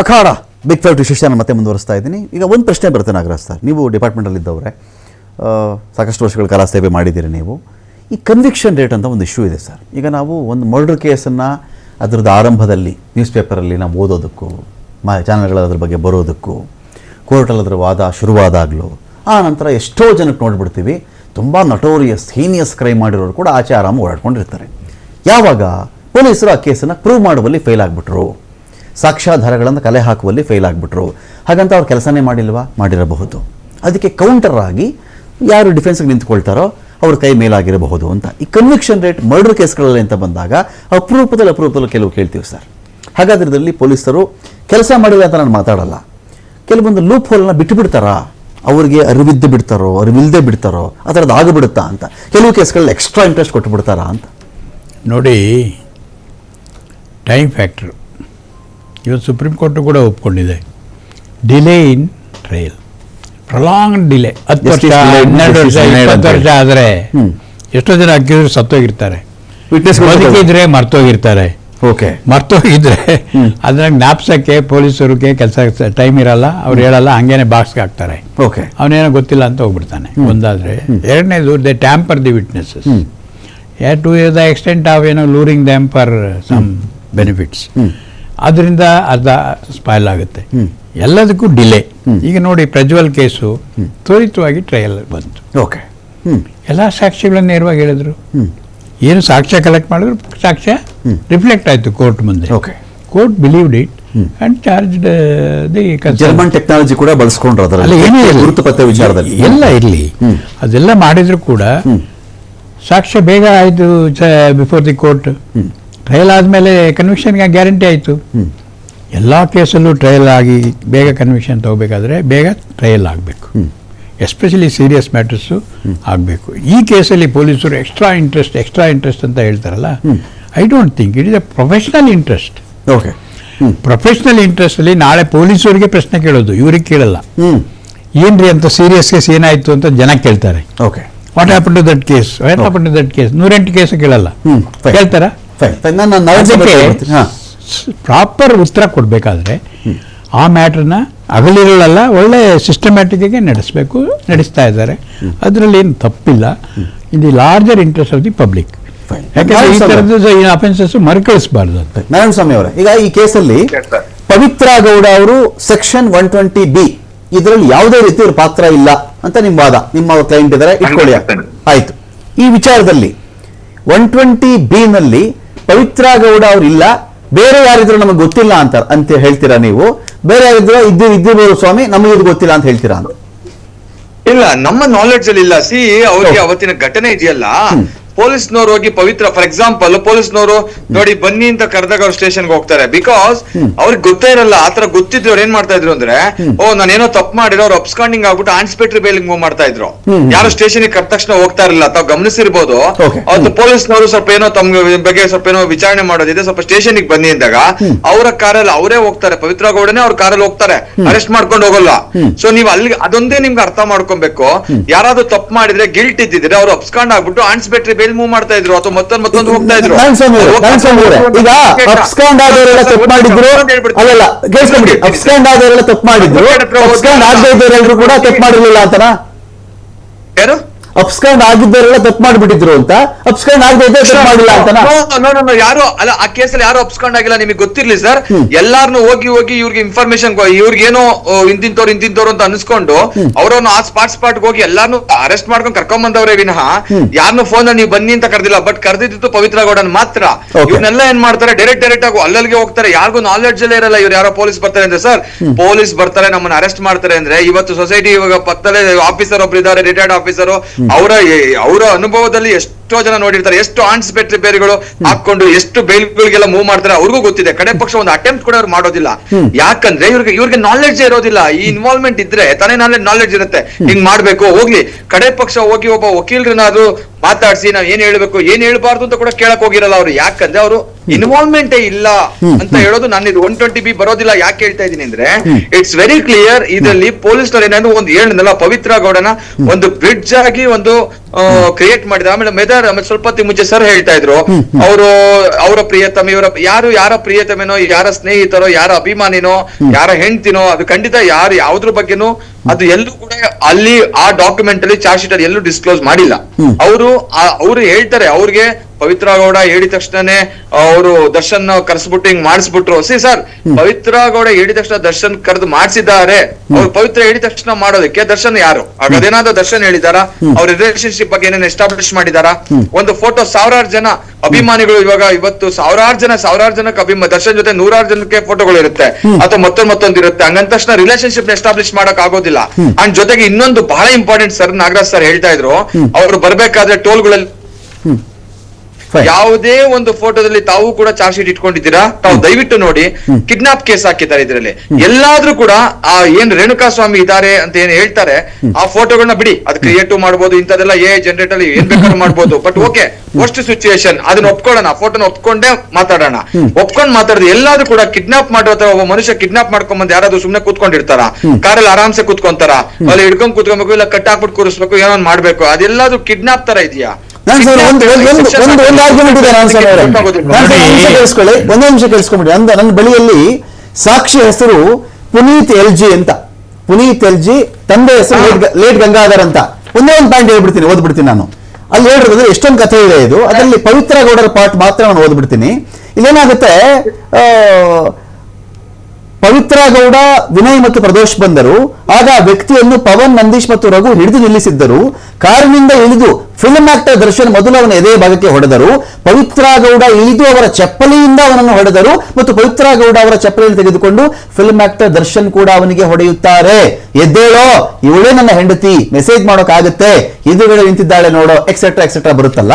ಅಖಾಡ big five ವಿಶೇಷನ ಮತ್ತೆ ಮುಂದುವರಿಸ್ತಾ ಇದ್ದೀನಿ. ಈಗ ಒಂದು ಪ್ರಶ್ನೆ ಬರುತ್ತೆ ನಾಗರಾಜ್ ಸರ್. ನೀವು ಡಿಪಾರ್ಟ್ಮೆಂಟಲ್ಲಿ ಇದ್ದವರೇ ಆ, ಸಾಕಷ್ಟು ವರ್ಷಗಳ ಕಾಲ ಸೇವೆ ಮಾಡಿದ್ದೀರಿ ನೀವು. ಈ ಕನ್ವಿಕ್ಷನ್ ರೇಟ್ ಅಂತ ಒಂದು ಇಶ್ಯೂ ಇದೆ ಸರ್. ಈಗ ನಾವು ಒಂದು ಮರ್ಡರ್ ಕೇಸನ್ನು ಅದರದ್ದು ಆರಂಭದಲ್ಲಿ ನ್ಯೂಸ್ ಪೇಪರಲ್ಲಿ ನಾವು ಓದೋದಕ್ಕೂ ಮಾ ಚಾನಲ್ಗಳ ಅದ್ರ ಬಗ್ಗೆ ಬರೋದಕ್ಕೂ ಕೋರ್ಟಲ್ಲಿ ಅದರ ವಾದ ಶುರುವಾದಾಗಲೂ ಆ ನಂತರ ಎಷ್ಟೋ ಜನಕ್ಕೆ ನೋಡ್ಬಿಡ್ತೀವಿ. ತುಂಬ ನಟೋರಿಯಸ್ ಹೀನಿಯಸ್ ಕ್ರೈಮ್ ಮಾಡಿರೋರು ಕೂಡ ಆಚೆ ಆರಾಮ ಓಡಾಡ್ಕೊಂಡಿರ್ತಾರೆ. ಯಾವಾಗ? ಪೊಲೀಸರು ಆ ಕೇಸನ್ನು ಪ್ರೂವ್ ಮಾಡುವಲ್ಲಿ ಫೇಲ್ ಆಗಿಬಿಟ್ರು. ಸಾಕ್ಷ್ಯಾಧಾರಗಳನ್ನು ಕಲೆ ಹಾಕುವಲ್ಲಿ ಫೇಲ್ ಆಗಿಬಿಟ್ರು. ಹಾಗಂತ ಅವ್ರು ಕೆಲಸನೇ ಮಾಡಿಲ್ವಾ? ಮಾಡಿರಬಹುದು. ಅದಕ್ಕೆ ಕೌಂಟರ್ ಆಗಿ ಯಾರು ಡಿಫೆನ್ಸ್ಗೆ ನಿಂತ್ಕೊಳ್ತಾರೋ ಅವ್ರ ಕೈ ಮೇಲಾಗಿರಬಹುದು ಅಂತ. ಈ ಕನ್ವಿಕ್ಷನ್ ರೇಟ್ ಮರ್ಡರ್ ಕೇಸ್ಗಳಲ್ಲಿ ಅಂತ ಬಂದಾಗ ಅಪರೂಪದಲ್ಲಿ ಅಪರೂಪದಲ್ಲಿ ಕೆಲವು ಕೇಳ್ತೀವಿ ಸರ್ ಹಾಗಾದ್ರೆ ಇದರಲ್ಲಿ ಪೊಲೀಸರು ಕೆಲಸ ಮಾಡಿಲ್ಲ ಅಂತ ನಾನು ಮಾತಾಡಲ್ಲ. ಕೆಲವೊಂದು ಲೂಪ್ ಹೋಲನ್ನ ಬಿಟ್ಟು ಬಿಡ್ತಾರಾ ಅವ್ರಿಗೆ ಅರಿವಿದ್ದು ಬಿಡ್ತಾರೋ ಅರಿವಿಲ್ಲದೆ ಬಿಡ್ತಾರೋ, ಆ ಥರದ್ದು ಆಗಿಬಿಡುತ್ತಾ ಅಂತ. ಕೆಲವು ಕೇಸ್ಗಳಲ್ಲಿ ಎಕ್ಸ್ಟ್ರಾ ಇಂಟ್ರೆಸ್ಟ್ ಕೊಟ್ಟು ಬಿಡ್ತಾರಾ ಅಂತ. ನೋಡಿ ಟೈಮ್ ಫ್ಯಾಕ್ಟ್ರು ಇವತ್ತು ಸುಪ್ರೀಂ ಕೋರ್ಟು ಕೂಡ ಒಪ್ಕೊಂಡಿದೆ. Delay in trial prolong delay ಹತ್ತು ವರ್ಷ ಹನ್ನೆರಡು ವರ್ಷ ಇಪ್ಪತ್ತು ವರ್ಷ ಆದರೆ. ಎಷ್ಟೋ ಜನ ಅಕ್ಯೂಸ್ ಸತ್ತೋಗಿರ್ತಾರೆ. ಬದುಕಿದ್ರೆ ಮರ್ತೋಗಿರ್ತಾರೆ. ಓಕೆ ಮರ್ತೋಗಿದ್ರೆ ಅದನ್ನ ಜ್ಞಾಪಿಸೋಕ್ಕೆ ಪೊಲೀಸರಿಗೆ ಕೆಲಸ ಟೈಮ್ ಇರಲ್ಲ. ಅವ್ರು ಹೇಳಲ್ಲ ಹಂಗೇನೆ ಬಾಕ್ಸ್ಗೆ ಹಾಕ್ತಾರೆ. ಓಕೆ ಅವನೇನೋ ಗೊತ್ತಿಲ್ಲ ಅಂತ ಹೋಗ್ಬಿಡ್ತಾನೆ. ಒಂದಾದ್ರೆ ಎರಡನೇದು they tamper the witnesses to the extent of ಏನೋ luring them for some benefits ಅದರಿಂದ ಅರ್ಧ ಸ್ಪಾಯ್ಲ್ ಆಗುತ್ತೆ. ಎಲ್ಲದಕ್ಕೂ ಡಿಲೇ ಈಗ ನೋಡಿ ಪ್ರಜ್ವಲ್ ಕೇಸು ತ್ವರಿತವಾಗಿ ಟ್ರಯಲ್ ಬಂತು. ಓಕೆ ಎಲ್ಲ ಸಾಕ್ಷಿಗಳನ್ನ ನೇರವಾಗಿ ಹೇಳಿದ್ರು. ಏನು ಸಾಕ್ಷ್ಯ ಕಲೆಕ್ಟ್ ಮಾಡಿದ್ರು? ಸಾಕ್ಷ್ಯ ರಿಫ್ಲೆಕ್ಟ್ ಆಯಿತು ಕೋರ್ಟ್ ಮುಂದೆ. Okay court believed it and charge the German technology ಕೂಡ ಬಳಸ್ಕೊಂಡ್ರು ಅದರಲ್ಲಿ. ಏನೇ ಇರ್ಲಿ. ಗುರುತು ಪತ್ತೆ ವಿಚಾರದಲ್ಲಿ ಎಲ್ಲ ಇರಲಿ. ಅದೆಲ್ಲ ಮಾಡಿದ್ರು ಕೂಡ ಸಾಕ್ಷ್ಯ ಬೇಗ ಆಯಿತು ಬಿಫೋರ್ ದಿ ಕೋರ್ಟ್ ಟ್ರಯಲ್ ಆದಮೇಲೆ ಕನ್ವಿಕ್ಷನ್ಗೆ ಗ್ಯಾರಂಟಿ ಆಯಿತು. ಎಲ್ಲ ಕೇಸಲ್ಲೂ ಟ್ರಯಲ್ ಆಗಿ ಬೇಗ ಕನ್ವಿಕ್ಷನ್ ತಗೋಬೇಕಾದ್ರೆ ಬೇಗ ಟ್ರಯಲ್ ಆಗಬೇಕು. ಎಸ್ಪೆಷಲಿ ಸೀರಿಯಸ್ ಮ್ಯಾಟರ್ಸು ಆಗಬೇಕು. ಈ ಕೇಸಲ್ಲಿ ಪೊಲೀಸರು ಎಕ್ಸ್ಟ್ರಾ ಇಂಟ್ರೆಸ್ಟ್ ಎಕ್ಸ್ಟ್ರಾ ಇಂಟ್ರೆಸ್ಟ್ ಅಂತ ಹೇಳ್ತಾರಲ್ಲ I don't think it is a professional interest okay professional ಇಂಟ್ರೆಸ್ಟಲ್ಲಿ ನಾಳೆ ಪೊಲೀಸರಿಗೆ ಪ್ರಶ್ನೆ ಕೇಳೋದು ಇವ್ರಿಗೆ ಕೇಳಲ್ಲ. ಏನು ಏನ್ರಿ ಅಂತ ಸೀರಿಯಸ್ ಕೇಸ್ ಏನಾಯಿತು ಅಂತ ಜನ ಕೇಳ್ತಾರೆ. Okay what happen to that case what happen to that case ನೂರೆಂಟು ಕೇಸ್ ಕೇಳಲ್ಲ. ಕೇಳ್ತಾರ? ಫೈನ್ ನಾನು ಪ್ರಾಪರ್ ಉತ್ತರ ಕೊಡಬೇಕಾದ್ರೆ ಆ ಮ್ಯಾಟ್ರನ್ನ ಅಗಲಿರಲ್ಲ ಒಳ್ಳೆ ಸಿಸ್ಟಮ್ಯಾಟಿಕ್ಗೆ ನಡೆಸಬೇಕು ನಡೆಸ್ತಾ ಇದ್ದಾರೆ. ಅದರಲ್ಲಿ ಏನು ತಪ್ಪಿಲ್ಲ. In the larger interest of the public. ಯಾಕಂದ್ರೆ ಈ ಥರದ್ದು ಅಫೆನ್ಸಸ್ ಮರುಕಳಿಸಬಾರ್ದು ಅಂತ. ನಾರಾಯಣ ಸ್ವಾಮಿ ಅವರ. ಈಗ ಈ ಕೇಸಲ್ಲಿ ಪವಿತ್ರ ಗೌಡ ಅವರು ಸೆಕ್ಷನ್ ಒನ್ ಟ್ವೆಂಟಿ ಬಿ ಇದರಲ್ಲಿ ಯಾವುದೇ ರೀತಿ ಅವ್ರ ಪಾತ್ರ ಇಲ್ಲ ಅಂತ ನಿಮ್ಮ ವಾದ. ನಿಮ್ಮ ಕ್ಲೈಂಟ್ ಇದ್ದಾರೆ. ಇಟ್ಕೊಳ್ಳಿ. ಆಯ್ತು. ಈ ವಿಚಾರದಲ್ಲಿ ಒನ್ ಟ್ವೆಂಟಿ ಬಿ ನಲ್ಲಿ ಪವಿತ್ರ ಗೌಡ ಅವ್ರು ಇಲ್ಲ ಬೇರೆ ಯಾರಿದ್ರು ನಮಗೆ ಗೊತ್ತಿಲ್ಲ ಅಂತ ಅಂತ ಹೇಳ್ತೀರಾ ನೀವು? ಬೇರೆ ಯಾರಿದ್ರು ಇದ್ದು ಇದ್ದಿರ್ಬೋದು ಸ್ವಾಮಿ ನಮಗೆ ಇದು ಗೊತ್ತಿಲ್ಲ ಅಂತ ಹೇಳ್ತೀರಾ ಅಂತ? ಇಲ್ಲ ನಮ್ಮ ನಾಲೆಡ್ಜ್ ಅಲ್ಲಿ ಇಲ್ಲ. ಸಿ ಅವ್ರಿಗೆ ಅವತ್ತಿನ ಘಟನೆ ಇದೆಯಲ್ಲ? ಪೊಲೀಸ್ನವ್ರು ಹೋಗಿ ಪವಿತ್ರ ಫಾರ್ ಎಕ್ಸಾಂಪಲ್ ಪೊಲೀಸ್ನವರು ನೋಡಿ ಬನ್ನಿ ಅಂತ ಕರೆದಾಗ ಅವ್ರು ಸ್ಟೇಷನ್ಗೆ ಹೋಗ್ತಾರೆ. ಬಿಕಾಸ್ ಅವ್ರಿಗೆ ಗೊತ್ತೇ ಇರಲ್ಲ ಆತರ ಗೊತ್ತಿದ್ರು ಅವ್ರು ಏನ್ ಮಾಡ್ತಾ ಇದ್ರು ಅಂದ್ರೆ ಓ ನಾನೇನೋ ತಪ್ಪು ಮಾಡಿರೋ ಅವ್ರು ಅಪ್ಸ್ಕಾಂಡಿಂಗ್ ಆಗ್ಬಿಟ್ಟು ಆನ್ಸ್ಪೆಕ್ಟರ್ ಬೇಲಿಂಗ್ ಮೂವ್ ಮಾಡ್ತಾ ಇದ್ರು. ಯಾರು ಸ್ಟೇಷನ್ ಕರೆದ ತಕ್ಷಣ ಹೋಗ್ತಾ ಇರಲಿಲ್ಲ ತಾವು ಗಮನಿಸಿರ್ಬೋದು. ಅವತ್ತು ಪೊಲೀಸ್ನವರು ಸ್ವಲ್ಪ ಏನೋ ತಮ್ಮ ಬಗ್ಗೆ ಸ್ವಲ್ಪ ಏನೋ ವಿಚಾರಣೆ ಮಾಡೋದಿದೆ ಸ್ವಲ್ಪ ಸ್ಟೇಷನ್ ಬನ್ನಿ ಅಂದಾಗ ಅವರ ಕಾರಲ್ಲಿ ಅವರೇ ಹೋಗ್ತಾರೆ ಪವಿತ್ರ ಗೌಡನೇ ಅವ್ರ ಕಾರಲ್ಲಿ ಹೋಗ್ತಾರೆ. ಅರೆಸ್ಟ್ ಮಾಡ್ಕೊಂಡು ಹೋಗಲ್ಲ. ಸೊ ನೀವು ಅಲ್ಲಿ ಅದೊಂದೇ ನಿಮ್ಗೆ ಅರ್ಥ ಮಾಡ್ಕೊಬೇಕು. ಯಾರಾದ್ರೂ ತಪ್ಪು ಮಾಡಿದ್ರೆ ಗಿಲ್ಟ್ ಇದ್ದಿದ್ರೆ ಅವ್ರು ಅಪ್ಸ್ಕಾಂಡ್ ಆಗ್ಬಿಟ್ಟು ಆನ್ಸ್ಪೆಕ್ಟ್ರಿ ಬೇಲ್ ಮೂವ್ ಮಾಡ್ತಾ ಇದ್ರು? ಅಥವಾ ಮತ್ತೊಂದು ಮತ್ತೊಂದು ಹೋಗ್ತಾ ಇದ್ರು? ಈಗ ಅಪ್ಸ್ಕ್ಯಾಂಡ್ ಆದವರೆಲ್ಲ ತಪ್ಪು ಮಾಡಿದ್ರು. ಅಲ್ಲಲ್ಲ ಕೇಳಿಸ್ಕೊಂಡ್ಬಿಡಿ ಅಪ್ಸ್ಕ್ಯಾಂಡ್ ಆದವರೆಲ್ಲ ತಪ್ಪು ಮಾಡಿದ್ರು. ಅಪ್ಸ್ಕ್ಯಾಂಡ್ ಆಗದೆ ಇದ್ದವರೆಲ್ಲರೂ ಕೂಡ ತಪ್ಪು ಮಾಡಿರ್ಲಿಲ್ಲ ಅಂತನಾ? ಯಾರು? ಅಬ್ಸ್ಕಾಂಡ್ ಆಗಿದ್ದವರೆಲ್ಲ ತಪ್ಪು ಮಾಡಿಬಿಟ್ಟಿದ್ರು ಅಂತ. ಅಪ್ಸ್ಕಂಡ್ ಆಗದೆ ಮಾಡಿಲ್ಲ ಅಂತ ಯಾರು ಅಲ್ಲ ಆ ಕೇಸಲ್ಲಿ ಯಾರು ಅಪ್ಸ್ಕಂಡ್ ಆಗಿಲ್ಲ ನಿಮಗೆ ಗೊತ್ತಿರ್ಲಿ ಸರ್. ಎಲ್ಲಾರ್ನು ಹೋಗಿ ಹೋಗಿ ಇವ್ರಿಗೆ ಇನ್ಫಾರ್ಮೇಶನ್ ಇವ್ರಿಗೆ ಏನೋ ಇಂತಿಂತವ್ರು ಇಂತಿಂತವ್ರು ಅಂತ ಅನ್ಸ್ಕೊಂಡು ಅವ್ರನ್ನ ಆ ಸ್ಪಾಟ್ ಸ್ಪಾಟ್ ಹೋಗಿ ಎಲ್ಲಾರ್ನು ಅರೆಸ್ಟ್ ಮಾಡ್ಕೊಂಡು ಕರ್ಕೊಂಡ್ ಬಂದವ್ರೆ ವಿನಃ ಯಾರನ್ನು ಫೋನ್ ನೀವು ಬನ್ನಿ ಅಂತ ಕರೆದಿಲ್ಲ. ಬಟ್ ಕರೆದಿದ್ದು ಪವಿತ್ರ ಗೌಡನ್ ಮಾತ್ರ. ಇವ್ರನ್ನೆಲ್ಲ ಏನ್ ಮಾಡ್ತಾರೆ? ಡೈರೆಕ್ಟ್ ಡೈರೆಕ್ಟ್ ಆಗಿ ಅಲ್ಲಲ್ಲಿಗೆ ಹೋಗ್ತಾರೆ. ಯಾರಿಗೂ ನಾಲೆಡ್ಜ್ ಅಲ್ಲೇ ಇರಲ್ಲ ಇವ್ರು. ಯಾರೋ ಪೊಲೀಸ್ ಬರ್ತಾರೆ ಅಂದ್ರೆ ಸರ್ ಪೊಲೀಸ್ ಬರ್ತಾರೆ ನಮ್ಮನ್ನ ಅರೆಸ್ಟ್ ಮಾಡ್ತಾರೆ ಅಂದ್ರೆ ಇವತ್ತು ಸೊಸೈಟಿ ಇವಾಗ ಪಕ್ಕದಲ್ಲೇ ಆಫೀಸರ್ ಒಬ್ರು ಇದ್ದಾರೆ ರಿಟೈರ್ಡ್ ಆಫೀಸರ್ ಅವರ ಅವರ ಅನುಭವದಲ್ಲಿ ಎಷ್ಟೋ ಜನ ನೋಡಿರ್ತಾರೆ ಎಷ್ಟು ಆನ್ಸ್ಪೆಕ್ಟ್ರಿ ಬೇರೆಗಳು ಹಾಕೊಂಡು ಎಷ್ಟು ಬೇಲ್ಗಳಿಗೆಲ್ಲ ಮೂವ್ ಮಾಡ್ತಾರೆ ಅವ್ರಿಗೂ ಗೊತ್ತಿದೆ. ಕಡೆ ಪಕ್ಷ ಒಂದು ಅಟೆಂಪ್ಟ್ ಕೂಡ ಅವ್ರು ಮಾಡೋದಿಲ್ಲ. ಯಾಕಂದ್ರೆ ಇವ್ರಿಗೆ ಇವ್ರಿಗೆ ನಾಲೆಡ್ಜ್ ಇರೋದಿಲ್ಲ. ಈ ಇನ್ವಾಲ್ವ್ಮೆಂಟ್ ಇದ್ರೆ ತಾನೇ ನಾಲೆಡ್ಜ್ ನಾಲೆಡ್ಜ್ ಇರುತ್ತೆ. ಹಿಂಗ್ ಮಾಡ್ಬೇಕು ಹೋಗ್ಲಿ. ಕಡೆ ಪಕ್ಷ ಹೋಗಿ ಒಬ್ಬ ವಕೀಲರನ್ನಾದ್ರೂ ಮಾತಾಡ್ಸಿ ನಾವ್ ಏನ್ ಹೇಳ್ಬೇಕು ಏನ್ ಹೇಳ್ಬಾರ್ದು ಅಂತ ಕೂಡ ಕೇಳಕ್ ಹೋಗಿರಲ್ಲ ಅವ್ರು. ಯಾಕಂದ್ರೆ ಅವರು ಇನ್ವಾಲ್ವ್ಮೆಂಟೇ ಇಲ್ಲ ಅಂತ ಹೇಳೋದು ನಾನು ಇದು ಒನ್ ಟ್ವೆಂಟಿ ಬಿ ಬರೋದಿಲ್ಲ ಯಾಕೆ ಹೇಳ್ತಾ ಇದೀನಿ ಅಂದ್ರೆ ಇಟ್ಸ್ ವೆರಿ ಕ್ಲಿಯರ್ ಇದರಲ್ಲಿ ಪೊಲೀಸ್ನವ್ರು ಏನಾದ್ರು ಒಂದು ಹೇಳಿದ್ನಲ್ಲ ಪವಿತ್ರ ಗೌಡನ ಒಂದು ಬ್ರಿಡ್ಜ್ ಆಗಿ ಒಂದು ಕ್ರಿಯೇಟ್ ಮಾಡಿದ. ಆಮೇಲೆ ಮೆದಾರ್ ಆಮೇಲೆ ಸ್ವಲ್ಪ ಹೊತ್ತಿಗೆ ಮುಂಚೆ ಸರ್ ಹೇಳ್ತಾ ಇದ್ರು. ಅವರು ಅವರ ಪ್ರಿಯತಮ ಇವರ ಯಾರು ಯಾರ ಪ್ರಿಯತಮೇನೋ ಯಾರ ಸ್ನೇಹಿತರೋ ಯಾರ ಅಭಿಮಾನಿನೋ ಯಾರ ಹೆಂಡ್ತಿನೋ ಅದು ಖಂಡಿತ ಯಾರು ಯಾವ್ದ್ರ ಬಗ್ಗೆನೂ ಅದು ಎಲ್ಲೂ ಕೂಡ ಅಲ್ಲಿ ಆ ಡಾಕ್ಯುಮೆಂಟ್ ಅಲ್ಲಿ ಚಾರ್ಜ್ ಶೀಟ್ ಅಲ್ಲಿ ಎಲ್ಲೂ ಡಿಸ್ಕ್ಲೋಸ್ ಮಾಡಿಲ್ಲ. ಅವರು ಅವರು ಹೇಳ್ತಾರೆ ಅವ್ರಿಗೆ ಪವಿತ್ರ ಗೌಡ ಹೇಳಿದ ತಕ್ಷಣನೇ ಅವರು ದರ್ಶನ್ ಕರೆಸ್ಬಿಟ್ಟು ಹಿಂಗ್ ಮಾಡಿಸ್ಬಿಟ್ರು. ಸಿ ಸರ್ ಪವಿತ್ರ ಗೌಡ ಹೇಳಿದ ತಕ್ಷಣ ದರ್ಶನ್ ಕರೆದು ಮಾಡಿಸಿದ್ದಾರೆ. ಅವ್ರು ಪವಿತ್ರ ಹೇಳಿದ ತಕ್ಷಣ ಮಾಡೋದಕ್ಕೆ ದರ್ಶನ್ ಯಾರು? ಅದೇನಾದ್ರೂ ದರ್ಶನ್ ಹೇಳಿದಾರ? ಅವ್ರ ರಿಲೇಶನ್ಶಿಪ್ ಬಗ್ಗೆ ಏನೇನು ಎಸ್ಟಾಬ್ಲಿಷ್ ಮಾಡಿದಾರ? ಒಂದು ಫೋಟೋ ಸಾವಿರಾರು ಜನ ಅಭಿಮಾನಿಗಳು ಇವಾಗ ಇವತ್ತು ಸಾವಿರಾರು ಜನ ಸಾವಿರಾರು ಜನಕ್ಕೆ ಅಭಿಮಾನ ದರ್ಶನ್ ಜೊತೆ ನೂರಾರು ಜನಕ್ಕೆ ಫೋಟೋಗಳು ಇರುತ್ತೆ. ಅಥವಾ ಮತ್ತೊಂದ್ ಮತ್ತೊಂದು ಇರುತ್ತೆ. ಹಂಗಂದ ತಕ್ಷಣ ರಿಲೇಶನ್ಶಿಪ್ ಎಸ್ಟಾಬ್ಲಿಷ್ ಮಾಡಕ್ ಆಗೋದಿಲ್ಲ. ಅಂಡ್ ಜೊತೆಗೆ ಇನ್ನೊಂದು ಬಹಳ ಇಂಪಾರ್ಟೆಂಟ್ ಸರ್ ನಾಗರಾಜ್ ಸರ್ ಹೇಳ್ತಾ ಇದ್ರು. ಅವ್ರು ಬರ್ಬೇಕಾದ್ರೆ ಟೋಲ್ಗಳಲ್ಲಿ. ಯಾವುದೇ ಒಂದು ಫೋಟೋದಲ್ಲಿ ತಾವು ಕೂಡ ಚಾರ್ಜ್ ಶೀಟ್ ಇಟ್ಕೊಂಡಿದ್ದೀರಾ ತಾವು ದಯವಿಟ್ಟು ನೋಡಿ ಕಿಡ್ನಾಪ್ ಕೇಸ್ ಹಾಕಿದ್ದಾರೆ ಇದರಲ್ಲಿ. ಎಲ್ಲಾದ್ರೂ ಕೂಡ ಆ ಏನ್ ರೇಣುಕಾ ಸ್ವಾಮಿ ಇದಾರೆ ಅಂತ ಏನ್ ಹೇಳ್ತಾರೆ ಆ ಫೋಟೋಗಳನ್ನ ಬಿಡಿ. ಅದು ಕ್ರಿಯೇಟಿವ್ ಮಾಡಬಹುದು ಇಂಥದೆಲ್ಲ ಏ ಜನರೇಟ್ ಅಲ್ಲಿ ಏನ್ ಬೇಕಾದ್ರೂ ಮಾಡಬಹುದು ಬಟ್ ಓಕೆ ಫಸ್ಟ್ ಸಿಚುಯೇಷನ್ ಅದನ್ನ ಒಪ್ಕೊಳ್ಳೋಣ ಫೋಟೋನ ಒಪ್ಕೊಂಡೇ ಮಾತಾಡೋಣ. ಒಪ್ಕೊಂಡ್ ಮಾತಾಡೋದು ಎಲ್ಲಾದ್ರೂ ಕೂಡ ಕಿಡ್ನಾಪ್ ಮಾಡೋ ಒಬ್ಬ ಮನುಷ್ಯ ಕಿಡ್ನಾಪ್ ಮಾಡ್ಕೊಂಡ್ ಬಂದು ಯಾರಾದ್ರೂ ಸುಮ್ನೆ ಕೂತ್ಕೊಂಡಿರ್ತಾರ ಕಾರಲ್ಲಿ ಆರಾಮ್ಸೆ ಕೂತ್ಕೊಂತಾರ ಅಲ್ಲಿ ಹಿಡ್ಕೊಂಡ್ ಕೂತ್ಕೊಬೇಕು ಇಲ್ಲ ಕಟ್ ಹಾಕ್ಬಿಟ್ಟು ಕೂರಿಸ್ಬೇಕು ಏನೋ ಮಾಡ್ಬೇಕು. ಅದೆಲ್ಲಾದ್ರೂ ಕಿಡ್ನಾಪ್ ತರ ಇದೆಯಾ? ಒಂದು ಒಂದು ಒಂದು ಒಂದು ಒಂದು ಆರ್ಗ್ಯುಮೆಂಟ್ ಇದೆ ನಾನು ಸರ್ ಅವರೇ ನಾನು ಒಂದು ನಿಮಿಷ ಕೇಳಿಸ್ಕೊಳ್ಳಿ ಒಂದು ನಿಮಿಷ ಕೇಳಿಸ್ಕೊಂಬಿಡಿ ಅಂದ ನನ್ನ ಬಳಿಯಲ್ಲಿ ಸಾಕ್ಷಿ ಹೆಸರು ಪುನೀತ್ ಎಲ್ ಜಿ ಅಂತ. ಪುನೀತ್ ಎಲ್ ಜಿ ತಂದೆ ಹೆಸರು ಲೇಟ್ ಗಂಗಾಧರ್ ಅಂತ. ಒಂದೇ ಒಂದು ಪಾಯಿಂಟ್ ಹೇಳ್ಬಿಡ್ತೀನಿ ಓದ್ಬಿಡ್ತೀನಿ ನಾನು. ಅಲ್ಲಿ ಹೇಳಿರೋದು ಎಷ್ಟೊಂದು ಕಥೆ ಇದೆ ಇದು. ಅದರಲ್ಲಿ ಪವಿತ್ರ ಗೌಡರ ಪಾರ್ಟ್ ಮಾತ್ರ ನಾನು ಓದ್ಬಿಡ್ತೀನಿ. ಇಲ್ಲೇನಾಗುತ್ತೆ ಆ, ಪವಿತ್ರ ಗೌಡ, ವಿನಯ್ ಮತ್ತು ಪ್ರದೋಷ್ ಬಂದರು. ಆಗ ವ್ಯಕ್ತಿಯನ್ನು ಪವನ್, ನಂದೀಶ್ ಮತ್ತು ರಘು ಹಿಡಿದು ನಿಲ್ಲಿಸಿದ್ದರು. ಕಾರಿನಿಂದ ಇಳಿದು ಫಿಲ್ಮ್ ಆಕ್ಟರ್ ದರ್ಶನ್ ಮೊದಲು ಅವನ ಎದೆ ಭಾಗಕ್ಕೆ ಹೊಡೆದರು. ಪವಿತ್ರ ಗೌಡ ಇಳಿದು ಅವರ ಚಪ್ಪಲಿಯಿಂದ ಅವನನ್ನು ಹೊಡೆದರು ಮತ್ತು ಪವಿತ್ರ ಗೌಡ ಅವರ ಚಪ್ಪಲಿಯಲ್ಲಿ ತೆಗೆದುಕೊಂಡು ಫಿಲ್ಮ್ ಆಕ್ಟರ್ ದರ್ಶನ್ ಕೂಡ ಅವನಿಗೆ ಹೊಡೆಯುತ್ತಾರೆ. ಎದ್ದೇಳೋ, ಇವಳೇ ನನ್ನ ಹೆಂಡತಿ ಮೆಸೇಜ್ ಮಾಡೋಕ್ಕಾಗತ್ತೆ. ಎದುರುಗಡೆ ನಿಂತಿದ್ದಾಳೆ ನೋಡೋ ಎಕ್ಸೆಟ್ರಾ ಎಕ್ಸೆಟ್ರಾ ಬರುತ್ತಲ್ಲ.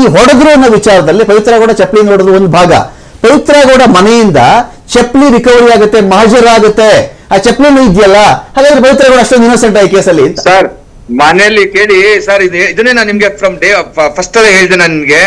ಈ ಹೊಡೆದ್ರು ಅನ್ನೋ ವಿಚಾರದಲ್ಲಿ ಪವಿತ್ರ ಗೌಡ ಚಪ್ಪಲಿಯಿಂದ ಹೊಡೆದ್ರು ಒಂದು ಭಾಗ. ಪವಿತ್ರ ಗೌಡ ಮನೆಯಿಂದ ಚಪ್ಪಲಿ ರಿಕವರಿ ಆಗುತ್ತೆ ಮಹಾಜರಾಗುತ್ತೆ ಆ ಚಪ್ಪಲಿನೂ ಇದೆಯಲ್ಲ? ಹಾಗಾದ್ರೆ ಬೈತಾರೆ ಅಷ್ಟೊಂದು ಇನ್ನೋಸೆಂಟ್ ಐ ಕೇಸಲ್ಲಿ ಸರ್ ಮನೆಯಲ್ಲಿ ಕೇಳಿ ಸರ್ ಇದು ಇದನ್ನೇ ನಾನು ನಿಮ್ಗೆ ಫ್ರಮ್ ಡೇ ಫಸ್ಟ್ ಅಲ್ಲೇ ಹೇಳಿದೆ ನಾನು ನಿಮ್ಗೆ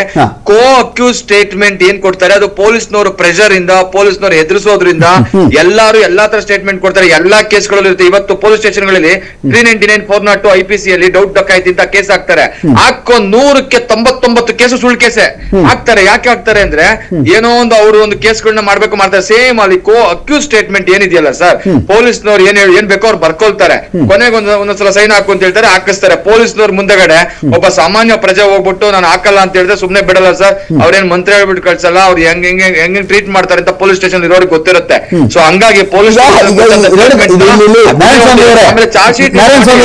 ಕೋ ಅಕ್ಯೂಸ್ ಸ್ಟೇಟ್ಮೆಂಟ್ ಏನ್ ಕೊಡ್ತಾರೆ? ಅದು ಪೊಲೀಸ್ನವರು ಪ್ರೆಷರ್ ಇಂದ ಪೊಲೀಸ್ನವರು ಎದುರಿಸೋದ್ರಿಂದ ಎಲ್ಲಾರು ಎಲ್ಲಾ ತರ ಸ್ಟೇಟ್ಮೆಂಟ್ ಕೊಡ್ತಾರೆ. ಎಲ್ಲಾ ಕೇಸ್ಗಳಲ್ಲಿ ಇರುತ್ತೆ. ಇವತ್ತು police ಸ್ಟೇಷನ್ಗಳಲ್ಲಿ three ninety nine four not two I P C ಅಲ್ಲಿ ಡೌಟ್ ಡಕಾಯ್ತಿ ಅಂತ ಕೇಸ್ ಹಾಕ್ತಾರೆ. ಹಾಕೋ ನೂರಕ್ಕೆ ತೊಂಬತ್ತೊಂಬತ್ತು ಕೇಸು ಸುಳ್ಳು ಕೇಸೆ. ಹಾಕ್ತಾರೆ. ಯಾಕೆ ಹಾಕ್ತಾರೆ ಅಂದ್ರೆ ಏನೋ ಒಂದು ಅವರು ಒಂದು ಕೇಸ್ಗಳನ್ನ ಮಾಡ್ಬೇಕು ಮಾಡ್ತಾರೆ. ಸೇಮ್ ಅಲ್ಲಿ ಕೋ ಅಕ್ಯೂಸ್ ಸ್ಟೇಟ್ಮೆಂಟ್ ಏನಿದೆಯಲ್ಲ ಸರ್ ಪೊಲೀಸ್ನವ್ರು ಏನ್ ಹೇಳಿ ಏನ್ ಬೇಕೋ ಅವ್ರು ಬರ್ಕೊಳ್ತಾರೆ. ಕೊನೆಗೆ ಒಂದ್ ಒಂದೊಂದ್ಸಲ ಸೈನ್ ಹಾಕು ಅಂತ ಹೇಳ್ತಾರೆ. ಹಾಕಿಸ್ತಾರೆ. ಪೊಲೀಸ್ನವ್ರ ಮುಂದೆಗಡೆ ಒಬ್ಬ ಸಾಮಾನ್ಯ ಪ್ರಜೆ ಹೋಗ್ಬಿಟ್ಟು ನಾನು ಹಾಕಲ್ಲ ಅಂತ ಹೇಳಿದ್ರೆ ಸುಮ್ನೆ ಬಿಡಲ್ಲ ಸರ್. ಅವ್ರೇನ್ ಮಂತ್ರಿ ಹೇಳ್ಬಿಟ್ಟು ಕಳ್ಸಲ್ಲ ಅವ್ರು ಹೆಂಗ್ ಹೆಂಗ್ ಹೆಂಗ್ ಟ್ರೀಟ್ ಮಾಡ್ತಾರೆ ಅಂತ ಪೊಲೀಸ್ ಸ್ಟೇಷನ್ ಇರೋರಿಗೆ ಗೊತ್ತಿರುತ್ತೆ. ಸೊ ಹಂಗಾಗಿ ಪೊಲೀಸ್ ಚಾರ್ಜ್ ಶೀಟ್